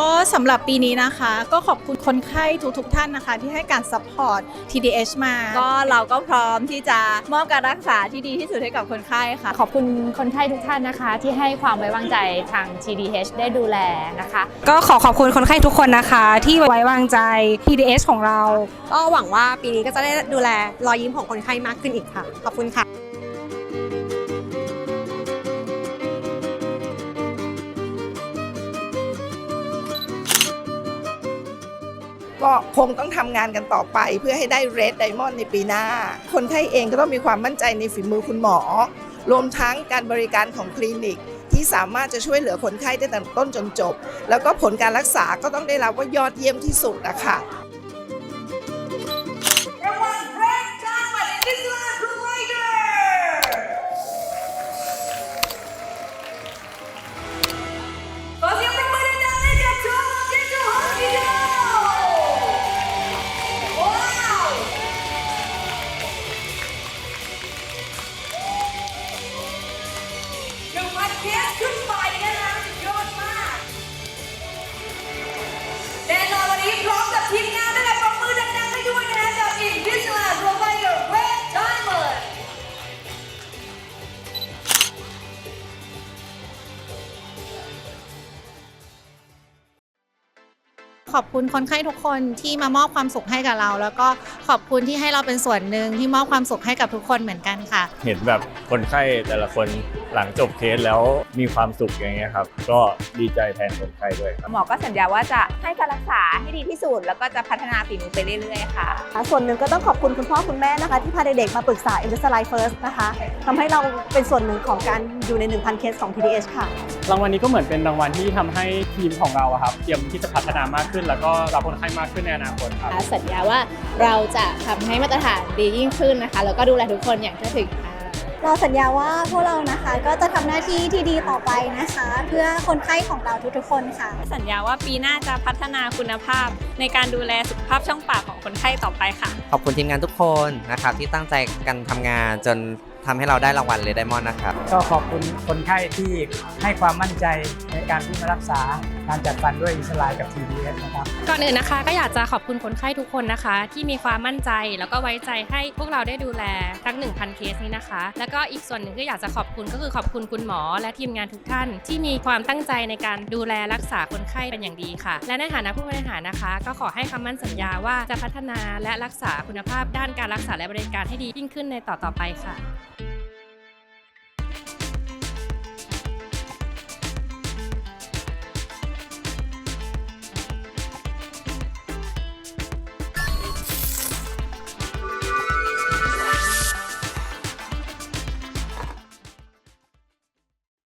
ก็สำหรับปีนี้นะคะ ก็ขอบคุณคนไข้ทุกๆท่านนะคะ ที่ให้การซัพพอร์ต TDH มา ก็เราก็พร้อมที่จะมอบการรักษาที่ดีที่สุดให้กับคนไข้ค่ะ ขอบคุณคนไข้ทุกท่านนะคะ ที่ให้ความไว้วางใจทาง TDH ได้ดูแลนะคะ ก็ขอขอบคุณคนไข้ทุกคนนะคะ ที่ไว้วางใจ PDS ของเรา ก็หวังว่าปีนี้ก็จะได้ดูแลรอยยิ้มของคนไข้มากขึ้นอีกค่ะ ขอบคุณค่ะ ก็คงต้องทำงานกันต่อไป เพื่อให้ได้เรดไดมอนด์ในปีหน้า คนไข้เองก็ต้องมีความมั่นใจในฝีมือคุณหมอ รวมทั้งการบริการของคลินิก ที่สามารถจะช่วยเหลือคนไข้ได้ตั้งแต่ต้นจนจบ แล้วก็ผลการรักษาก็ต้องได้รับว่ายอดเยี่ยมที่สุดนะคะ ขอบคุณคนไข้ทุกคนที่มามอบความสุขให้กับเรา แล้วก็ขอบคุณที่ให้เราเป็นส่วนหนึ่งที่มอบความสุขให้กับทุกคนเหมือนกันค่ะ เห็นแบบคนไข้แต่ละคน หลังจบเคสแล้วมีความสุขอย่างเงี้ยครับ ก็ดีใจแทนคนไข้ด้วยครับ หมอก็สัญญาว่าจะให้การรักษาให้ดีที่สุด แล้วก็จะพัฒนาฝีมือไปเรื่อยๆค่ะ ส่วนหนึ่งก็ต้องขอบคุณคุณพ่อคุณแม่นะคะ ที่พาเด็กๆมาปรึกษา Invisalign First นะคะทำให้เราเป็นส่วนหนึ่งของการอยู่ใน 1,000 เคสของ TDH ค่ะ รางวัลนี้ก็เหมือนเป็นรางวัลที่ทำให้ทีมของเราอะครับเตรียมที่จะพัฒนามากขึ้น แล้วก็รับคนไข้มากขึ้นในอนาคตครับสัญญาว่าเราจะทำให้มาตรฐานดียิ่งขึ้นนะคะ แล้วก็ดูแลทุกคนอย่างทั่วถึงค่ะ เราสัญญาว่าพวกเรานะคะก็จะทำหน้าที่ที่ดีต่อไปนะคะ เพื่อคนไข้ของเราทุกๆคนค่ะ สัญญาว่าปีหน้าจะพัฒนาคุณภาพ ในการดูแลสุขภาพช่องปากของคนไข้ต่อไปค่ะ ขอบคุณทีมงานทุกคนนะครับที่ตั้งใจกันทำงานจนทำให้เราได้รางวัลเลดไดมอนด์นะครับ ก็ขอบคุณคนไข้ที่ให้ความมั่นใจในการที่มารักษาการจัดฟันด้วยอิสลายกับ TDS นะครับ ก่อนอื่นนะคะก็อยากจะขอบคุณคนไข้ทุกคนนะคะ ที่มีความมั่นใจแล้วก็ไว้ใจให้พวกเราได้ดูแลทั้ง 1,000 เคสนี้นะคะ แล้วก็อีกส่วนหนึ่งที่อยากจะขอบคุณก็คือขอบคุณคุณหมอ และทีมงานทุกท่าน ที่มีความตั้งใจในการดูแลรักษาคนไข้เป็นอย่างดีค่ะ และในฐานะผู้บริหารนะคะ ก็ขอให้คำมั่นสัญญาว่าจะพัฒนาและรักษาคุณภาพด้านการรักษาและบริการให้ดียิ่งขึ้นในต่อๆไปค่ะ